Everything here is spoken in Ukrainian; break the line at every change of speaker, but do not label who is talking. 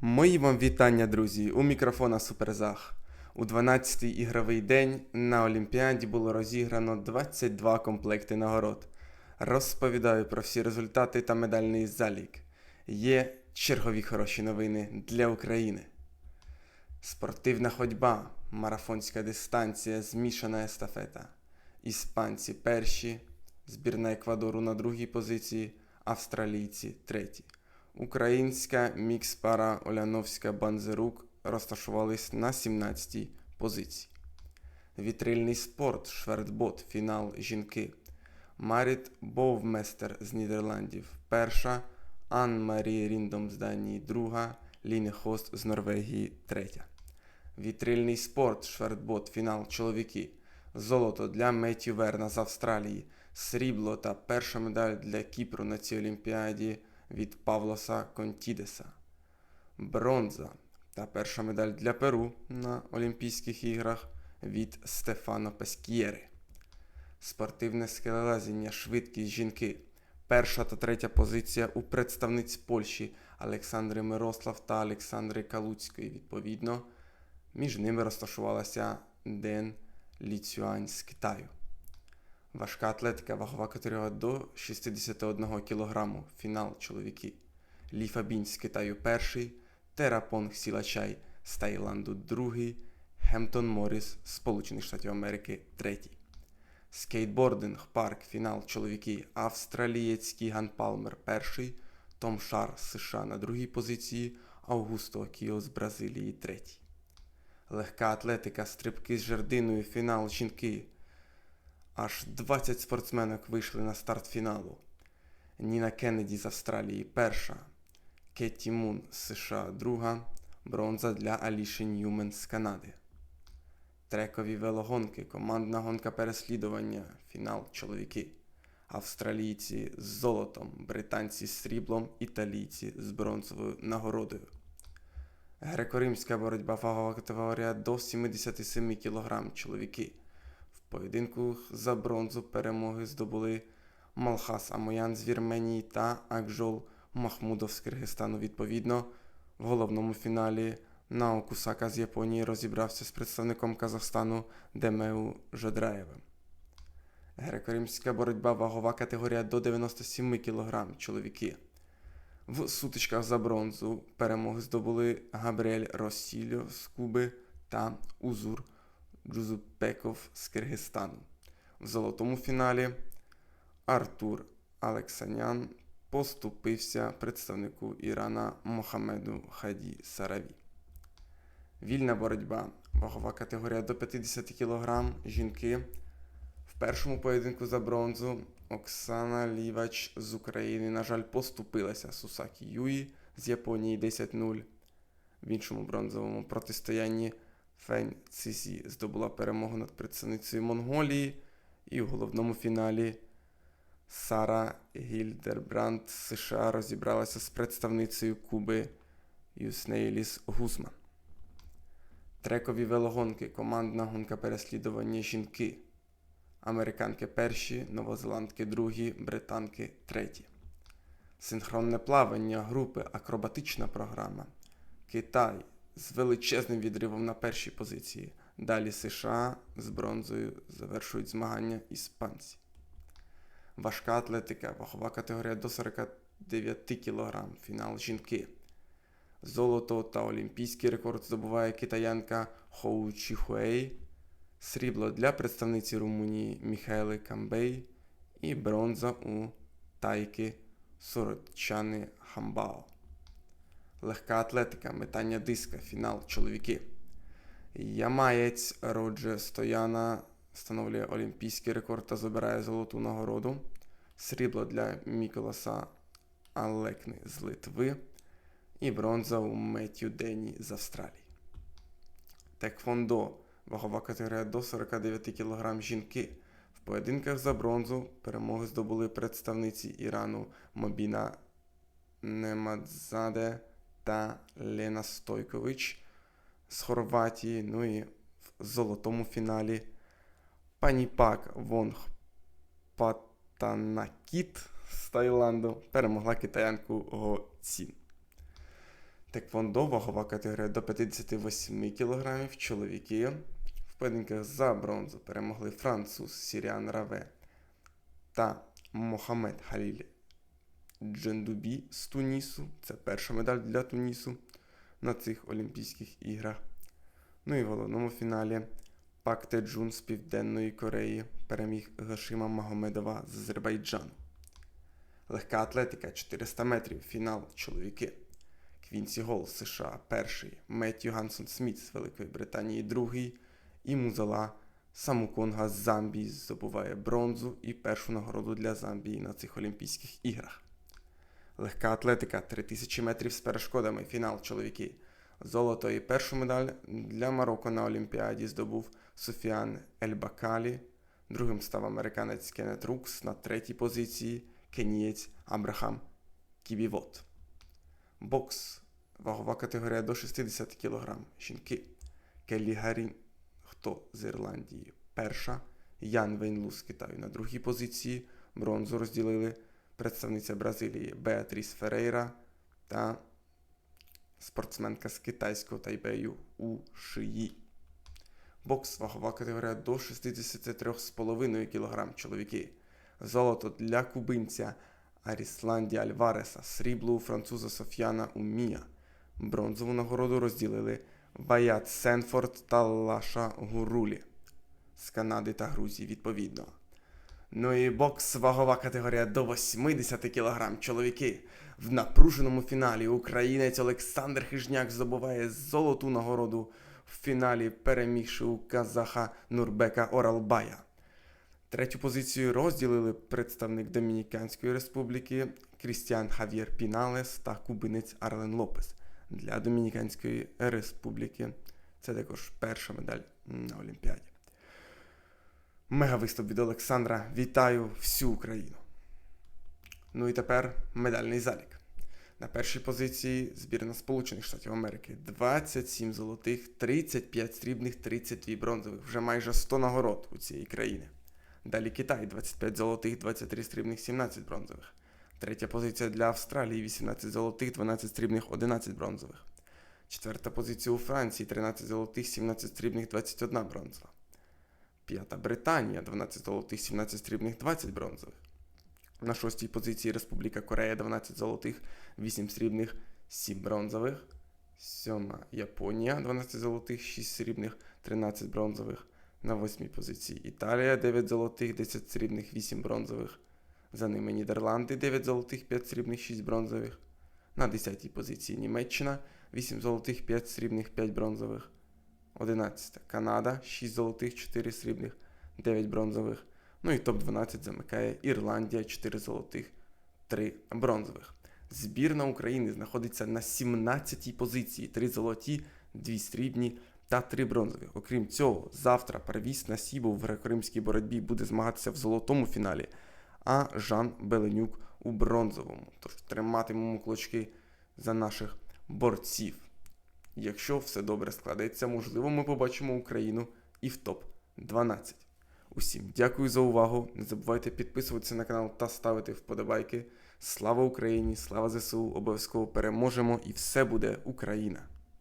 Мої вам вітання, друзі! У мікрофона Суперзах. У 12-й ігровий день на Олімпіаді було розіграно 22 комплекти нагород. Розповідаю про всі результати та медальний залік. Є чергові хороші новини для України. Спортивна ходьба, марафонська дистанція, змішана естафета. Іспанці перші, збірна Еквадору на другій позиції, австралійці третій. Українська мікс-пара Оляновська Банзерук розташувались на 17-й позиції. Вітрильний спорт, швертбот, фінал жінки. Маріт Бовместер з Нідерландів перша, Ан Марі Ріндом з Данії друга, Ліне Хост з Норвегії третя. Вітрильний спорт, швертбот, фінал чоловіки. Золото для Меттю Верна з Австралії, срібло та перша медаль для Кіпру на цій олімпіаді від Павлоса Контідеса. Бронза та перша медаль для Перу на Олімпійських іграх від Стефано Пескієри. Спортивне скелелазіння, швидкість жінки. Перша та третя позиція у представниць Польщі Олександри Мирослав та Олександри Калуцької. Відповідно, між ними розташувалася Ден Ліцюань з Китаю. Важка атлетика, вагова категорія до 61 кг. Фінал чоловіки. Лі Фабінь з Китаю перший, Терапонг Сілачай з Таїланду другий, Хемптон Морріс з Сполучених Штатів Америки третій. Скейтбординг, парк, фінал чоловіки. Австралієць Кіган Палмер перший, Том Шар з США на другій позиції, Аугусто Кіо з Бразилії третій. Легка атлетика, стрибки з жердиною, фінал жінки. Аж 20 спортсменок вийшли на старт фіналу. Ніна Кеннеді з Австралії перша, Кетті Мун з США друга, бронза для Аліші Ньюмен з Канади. Трекові велогонки, командна гонка переслідування, фінал чоловіки. Австралійці з золотом, британці з сріблом, італійці з бронзовою нагородою. Греко-римська боротьба вагова категорія до 77 кг чоловіки. Поєдинку за бронзу перемоги здобули Малхас Амоян з Вірменії та Акжол Махмудов з Киргизстану. Відповідно, в головному фіналі Нао Кусака з Японії розібрався з представником Казахстану Демеу Жодраєвим. Греко-римська боротьба вагова категорія до 97 кг чоловіки. В сутичках за бронзу перемоги здобули Габріель Росільо з Куби та Узур Джузупеков з Киргизстану. В золотому фіналі Артур Алексанян поступився представнику Ірана Мохамеду Хаді Сараві. Вільна боротьба. Вагова категорія до 50 кг. Жінки. В першому поєдинку за бронзу Оксана Лівач з України, на жаль, поступилася Сусакі Юї з Японії 10-0. В іншому бронзовому протистоянні Фень Цисі здобула перемогу над представницею Монголії. І в головному фіналі Сара Гільдербранд США розібралася з представницею Куби Юснейліс Гусман. Трекові велогонки, командна гонка переслідування жінки. Американки перші, новозеландки другі, британки треті. Синхронне плавання групи, акробатична програма. Китай з величезним відривом на першій позиції. Далі США з бронзою завершують змагання іспанці. Важка атлетика, вагова категорія до 49 кг. Фінал жінки. Золото та олімпійський рекорд здобуває китаянка Хоу Чіхуей, срібло для представниці Румунії Міхайли Камбей і бронза у тайки Сорочани Хамбао. Легка атлетика, метання диска, фінал чоловіки. Ямаєць Роджер Стояна встановлює олімпійський рекорд та забирає золоту нагороду. Срібло для Міколаса Алекни з Литви і бронза у Меттю Дені з Австралії. Теквондо вагова категорія до 49 кг жінки. В поєдинках за бронзу перемоги здобули представниці Ірану Мобіна Немадзаде та Лена Стойкович з Хорватії. Ну і в золотому фіналі Паніпак Вонг Патанакіт з Таїланду перемогла китаянку Го Цін. Теквондо, вагова категорія до 58 кг, чоловіки. В поєдинках за бронзу перемогли француз Сіріан Раве та Мохамед Халіль Джендубі з Тунісу. Це перша медаль для Тунісу на цих Олімпійських іграх. Ну і в головному фіналі Пак Теджун з Південної Кореї переміг Гашима Магомедова з Азербайджану. Легка атлетика 400 метрів. Фінал чоловіки. Квінсі Гол США перший, Меттью Гансон Сміт з Великої Британії другий, і Музала Самуконга з Замбії здобуває бронзу і першу нагороду для Замбії на цих Олімпійських іграх. Легка атлетика 3000 метрів з перешкодами. Фінал чоловіки. Золото і першу медаль для Марокко на Олімпіаді здобув Софіан Ельбакалі. Другим став американець Кеннет Рукс на третій позиції кенієць Абрахам Кібівот. Бокс. Вагова категорія до 60 кг. Жінки. Келлі Гаррін, хто з Ірландії. Перша. Ян Вейнлу з Китаю на другій позиції. Бронзу розділили представниця Бразилії Беатріс Ферейра та спортсменка з китайського тайбею у Шиї. Бокс вагова категорія до 63,5 кг чоловіки. Золото для кубинця Арісланді Альвареса, срібло у француза Софіана Умія. Бронзову нагороду розділили Ваят Сенфорд та Лаша Гурулі з Канади та Грузії відповідно. Ну і бокс вагова категорія до 80 кг чоловіки. В напруженому фіналі українець Олександр Хижняк здобуває золоту нагороду в фіналі, перемігши у казаха Нурбека Оралбая. Третю позицію розділили представник Домініканської республіки Крістіан Хав'єр Піналес та кубинець Арлен Лопес. Для Домініканської республіки це також перша медаль на Олімпіаді. Мега виступ від Олександра. Вітаю всю Україну. Ну і тепер медальний залік. На першій позиції збірна Сполучених Штатів Америки 27 золотих, 35 срібних, 32 бронзових. Вже майже 100 нагород у цієї країни. Далі Китай 25 золотих, 23 срібних, 17 бронзових. Третя позиція для Австралії 18 золотих, 12 срібних, 11 бронзових. Четверта позиція у Франції 13 золотих, 17 срібних, 21 бронзова. П'ята Британія 12 золотих, 17 срібних, 20 бронзових. На шостій позиції Республіка Корея 12 золотих, 8 срібних, 7 бронзових. Сьома Японія 12 золотих, 6 срібних, 13 бронзових. На восьмій позиції Італія 9 золотих, 10 срібних, 8 бронзових. За ними Нідерланди 9 золотих, 5 срібних, 6 бронзових. На 10-й позиції Німеччина 8 золотих, 5 срібних, 5 бронзових. 11. Канада 6 золотих, 4 срібних, 9 бронзових. Ну і топ-12 замикає Ірландія 4 золотих, 3 бронзових. Збірна України знаходиться на 17-й позиції, 3 золоті, 2 срібні та 3 бронзові. Окрім цього, завтра Парвіс Насібов в греко-римській боротьбі буде змагатися в золотому фіналі, а Жан Беленюк у бронзовому. Тож триматимемо кулачки за наших борців. Якщо все добре складеться, можливо, ми побачимо Україну і в топ-12. Усім дякую за увагу. Не забувайте підписуватися на канал та ставити вподобайки. Слава Україні! Слава ЗСУ! Обов'язково переможемо і все буде Україна!